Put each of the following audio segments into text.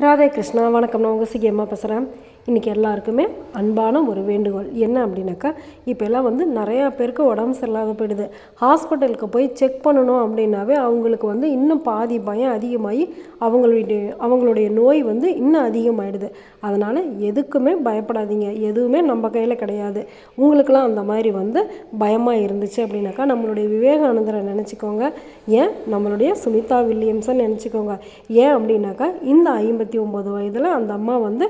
ராதே கிருஷ்ணா வணக்கம். நான் உங்கள் சிகியம்மா பேசுகிறேன் இன்றைக்கி எல்லாருக்குமே அன்பான ஒரு வேண்டுகோள். என்ன அப்படின்னாக்கா இப்போ எல்லாம் வந்து நிறையா பேருக்கு உடம்பு சரியில்லாத போயிடுது. ஹாஸ்பிட்டலுக்கு போய் செக் பண்ணணும் அப்படின்னாவே அவங்களுக்கு வந்து இன்னும் பாதி பயம் அதிகமாகி அவங்களுடைய அவங்களுடைய நோய் வந்து இன்னும் அதிகமாகிடுது அதனால் எதுக்குமே பயப்படாதீங்க. எதுவுமே நம்ம கையில் கிடையாது. உங்களுக்கெல்லாம் அந்த மாதிரி வந்து பயமாக இருந்துச்சு அப்படின்னாக்கா நம்மளுடைய விவேகானந்தரை நினச்சிக்கோங்க. ஏன்? நம்மளுடைய சுனிதா வில்லியம்ஸை நினச்சிக்கோங்க. ஏன் அப்படின்னாக்கா இந்த ஐம்பத்தி ஒம்பது வயதில் அந்த அம்மா வந்து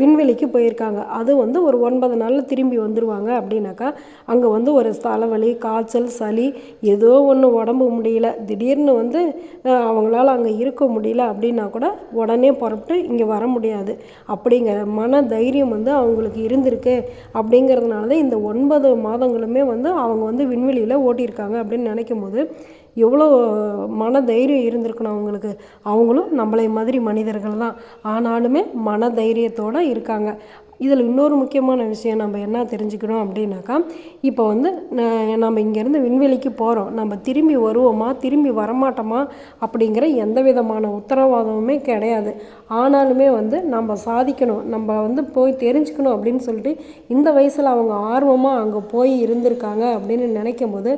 விண்வெளிக்கு போயிருக்காங்க. அது வந்து ஒரு ஒன்பது நாளில் திரும்பி வந்துடுவாங்க அப்படின்னாக்கா அங்கே வந்து ஒரு தலைவலி காய்ச்சல் சளி ஏதோ ஒன்று உடம்பு முடியல. திடீர்னு வந்து அவங்களால அங்கே இருக்க முடியல அப்படின்னா கூட உடனே புறப்பட்டு இங்கே வர முடியாது. அப்படிங்கிற மன தைரியம் வந்து அவங்களுக்கு இருந்திருக்கு அப்படிங்கிறதுனால தான் இந்த ஒன்பது மாதங்களுமே வந்து அவங்க வந்து விண்வெளியில் ஓட்டியிருக்காங்க அப்படின்னு நினைக்கும் போது எவ்வளோ மன தைரியம் இருந்திருக்கணும் அவங்களுக்கு. அவங்களும் நம்மளை மாதிரி மனிதர்கள் தான். ஆனாலுமே மன தைரியத்தோடு இருக்காங்க. இதில் இன்னொரு முக்கியமான விஷயம் நம்ம என்ன தெரிஞ்சுக்கணும் அப்படின்னாக்கா இப்போ வந்து நம்ம இங்கேருந்து விண்வெளிக்கு போகிறோம் நம்ம திரும்பி வருவோமா திரும்பி வரமாட்டோமா அப்படிங்கிற எந்த விதமான உத்தரவாதமுமே கிடையாது. ஆனாலுமே வந்து நம்ம சாதிக்கணும் நம்ம வந்து போய் தெரிஞ்சுக்கணும் அப்படின்னு சொல்லிட்டு இந்த வயசில் அவங்க ஆர்வமாக அங்கே போய் இருந்திருக்காங்க அப்படின்னு நினைக்கும் போது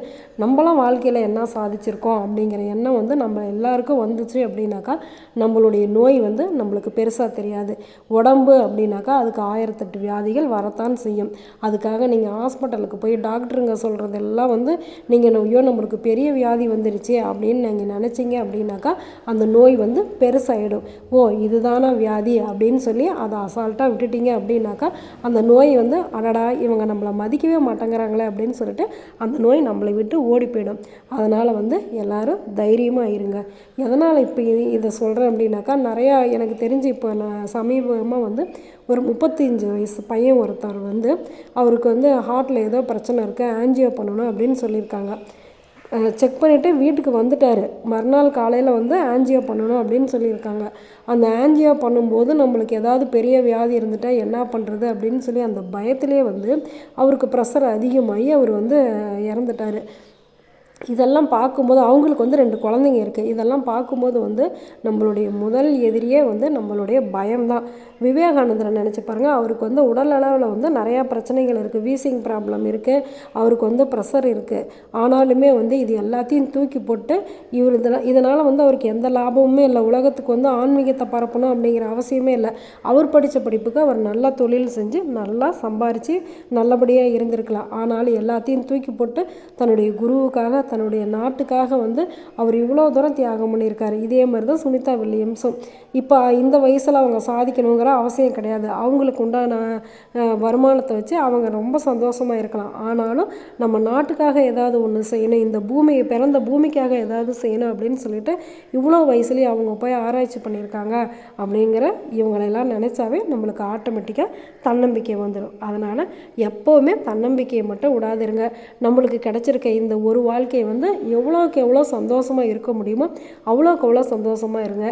நம்மளாம் வாழ்க்கையில் என்ன சாதிச்சிருக்கோம் அப்படிங்கிற எண்ணம் வந்து நம்ம எல்லாருக்கும் வந்துச்சு அப்படின்னாக்கா நம்மளுடைய நோய் வந்து நம்மளுக்கு பெருசாக தெரியாது. உடம்பு அப்படின்னாக்கா அதுக்கு ஆயிரத்தி ஆயிரத்தெட்டு வியாதிகள் வரத்தான் செய்யும். அதுக்காக நீங்கள் ஹாஸ்பிட்டலுக்கு போய் டாக்டருங்க சொல்கிறதெல்லாம் வந்து நீங்கள் ஐயோ நம்மளுக்கு பெரிய வியாதி வந்துருச்சு அப்படின்னு நீங்கள் நினச்சிங்க அப்படின்னாக்கா அந்த நோய் வந்து பெருசாகிடும் ஓ இதுதானா வியாதி அப்படின்னு சொல்லி அதை அசால்ட்டாக விட்டுட்டீங்க அப்படின்னாக்கா அந்த நோய் வந்து அடடா இவங்க நம்மளை மதிக்கவே மாட்டேங்கிறாங்களே அப்படின்னு சொல்லிட்டு அந்த நோய் நம்மளை விட்டு ஓடி போயிடும். அதனால் வந்து எல்லோரும் தைரியமாக இருங்க. எதனால் இப்போ இதை சொல்கிறேன் அப்படின்னாக்கா நிறையா எனக்கு தெரிஞ்சு இப்போ நான் சமீபமாக வந்து ஒரு முப்பத்தஞ்சு வயசு பையன் ஒருத்தர் வந்து அவருக்கு வந்து ஹார்ட்டில் ஏதோ பிரச்சனை இருக்குது ஆன்ஜியோ பண்ணணும் அப்படின்னு சொல்லியிருக்காங்க. செக் பண்ணிவிட்டு வீட்டுக்கு வந்துட்டார். மறுநாள் காலையில் வந்து ஆன்ஜியோ பண்ணணும் அப்படின்னு சொல்லியிருக்காங்க. அந்த ஆன்ஜியோ பண்ணும்போது நம்மளுக்கு ஏதாவது பெரிய வியாதி இருந்துட்டால் என்ன பண்ணுறது அப்படின்னு சொல்லி அந்த பயத்திலே வந்து அவருக்கு ப்ரெஷர் அதிகமாகி அவர் வந்து இறந்துட்டார். இதெல்லாம் பார்க்கும்போது அவங்களுக்கு வந்து ரெண்டு குழந்தைங்க இருக்குது இதெல்லாம் பார்க்கும்போது வந்து நம்மளுடைய முதல் எதிரியே வந்து நம்மளுடைய பயம்தான் விவேகானந்தரை நினச்சி பாருங்கள் அவருக்கு வந்து உடல் அளவில் வந்து நிறையா பிரச்சனைகள் இருக்குது வீசிங் ப்ராப்ளம் இருக்குது அவருக்கு வந்து ப்ரெஷர் இருக்குது ஆனாலுமே வந்து இது எல்லாத்தையும் தூக்கி போட்டு இவர் இதெல்லாம் இதனால் வந்து அவருக்கு எந்த லாபமுமே இல்லை. உலகத்துக்கு வந்து ஆன்மீகத்தை பரப்பணும் அப்படிங்கிற அவசியமே இல்லை. அவர் படித்த படிப்புக்கு அவர் நல்லா தொழில் செஞ்சு நல்லா சம்பாரித்து நல்லபடியாக இருந்திருக்கலாம். ஆனாலும் எல்லாத்தையும் தூக்கி போட்டு தன்னுடைய குருவுக்காக தன்னுடைய நாட்டுக்காக வந்து அவர் இவ்வளோ தூரம் தியாகம் பண்ணியிருக்காரு. இதே மாதிரி தான் சுனிதா வில்லியம்ஸும். இப்போ இந்த வயசில் அவங்க சாதிக்கணுங்கிற அவசியம் கிடையாது. அவங்களுக்கு உண்டான வருமானத்தை வச்சு அவங்க ரொம்ப சந்தோஷமாக இருக்கலாம். ஆனாலும் நம்ம நாட்டுக்காக ஏதாவது ஒன்று செய்யணும் இந்த பூமியை பிறந்த பூமிக்காக ஏதாவது செய்யணும் அப்படின்னு சொல்லிட்டு இவ்வளோ வயசுலேயே அவங்க போய் ஆராய்ச்சி பண்ணியிருக்காங்க அப்படிங்கிற இவங்களெல்லாம் நினச்சாவே நம்மளுக்கு ஆட்டோமேட்டிக்காக தன்னம்பிக்கை வந்துடும் அதனால் எப்போவுமே தன்னம்பிக்கையை மட்டும் விடாதிருங்க. நம்மளுக்கு கிடச்சிருக்க இந்த ஒரு வாழ்க்கை வாழ்க்கையை வந்து எவ்வளோக்கு எவ்வளோ சந்தோஷமாக இருக்க முடியுமோ அவ்வளோக்கு அவ்வளோ சந்தோஷமாக இருங்க.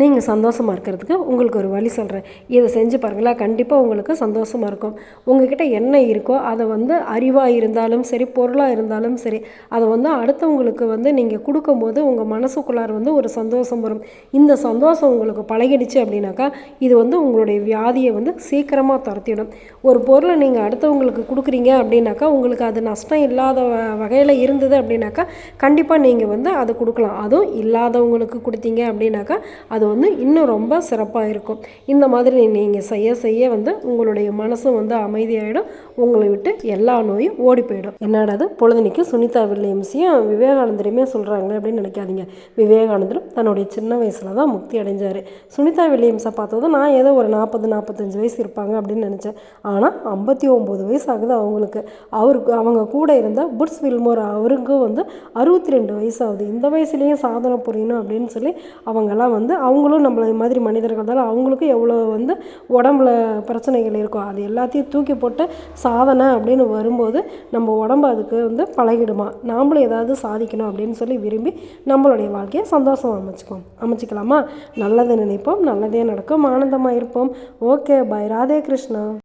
நீங்கள் சந்தோஷமாக இருக்கிறதுக்கு உங்களுக்கு ஒரு வழி சொல்கிறேன் இதை செஞ்சு பாருங்களா கண்டிப்பாக உங்களுக்கு சந்தோஷமாக இருக்கும். உங்ககிட்ட என்ன இருக்கோ அதை வந்து அறிவாக இருந்தாலும் சரி பொருளாக இருந்தாலும் சரி அதை வந்து அடுத்தவங்களுக்கு வந்து நீங்கள் கொடுக்கும்போது உங்கள் மனசுக்குள்ளார வந்து ஒரு சந்தோஷம் வரும். இந்த சந்தோஷம் உங்களுக்கு பழகிடுச்சு அப்படின்னாக்கா இது வந்து உங்களுடைய வியாதியை வந்து சீக்கிரமாக துரத்திடும். ஒரு பொருளை நீங்கள் அடுத்தவங்களுக்கு கொடுக்குறீங்க அப்படின்னாக்கா உங்களுக்கு அது நஷ்டம் இல்லாத வகையில் இருந்தது அப்படின்னாக்கா கண்டிப்பாக நீங்கள் வந்து அதை கொடுக்கலாம். அதுவும் இல்லாதவங்களுக்கு கொடுத்தீங்க அப்படின்னாக்கா அது வந்து இன்னும் ரொம்ப சிறப்பாக இருக்கும் இந்த மாதிரி நீங்கள் செய்ய செய்ய வந்து உங்களுடைய மனசும் வந்து அமைதியாகிடும் உங்களை விட்டு எல்லா நோயும் ஓடி போயிடும் என்னடாது பொழுதுனிக்கு சுனிதா வில்லியம்ஸையும் விவேகானந்தரையுமே சொல்கிறாங்க அப்படின்னு நினைக்காதீங்க. விவேகானந்தரும் தன்னுடைய சின்ன வயசில் தான் முக்தி அடைஞ்சார். சுனிதா வில்லியம்ஸை பார்த்ததும் நான் ஏதோ ஒரு நாற்பது நாற்பத்தஞ்சு வயசு இருப்பாங்க அப்படின்னு நினச்சேன். ஆனால் ஐம்பத்தி ஒம்பது வயசு ஆகுது அவங்களுக்கு. அவருக்கு அவங்க கூட இருந்த புட்ஸ் வில்மோர் அவருக்கும் வந்து அறுபத்தி ரெண்டு வயசு ஆகுது. இந்த வயசுலேயும் சாதனை புரியணும் அப்படின்னு சொல்லி அவங்கெல்லாம் வந்து அவங்களும் நம்மளை மாதிரி மனிதர்கள் தான் அவங்களுக்கும் எவ்வளோ வந்து உடம்புல பிரச்சனைகள் இருக்கும் அது எல்லாத்தையும் தூக்கி போட்டு சாதனை அப்படின்னு வரும்போது நம்ம உடம்பு அதுக்கு வந்து பழகிடுமா? நாமளும் ஏதாவது சாதிக்கணும் அப்படின்னு சொல்லி விரும்பி நம்மளுடைய வாழ்க்கையை சந்தோஷம் அமைச்சுக்கோம் அமைச்சிக்கலாமா? நல்லதை நினைப்போம் நல்லதே நடக்கும் ஆனந்தமாக இருப்போம். Okay bye Radhe Krishna.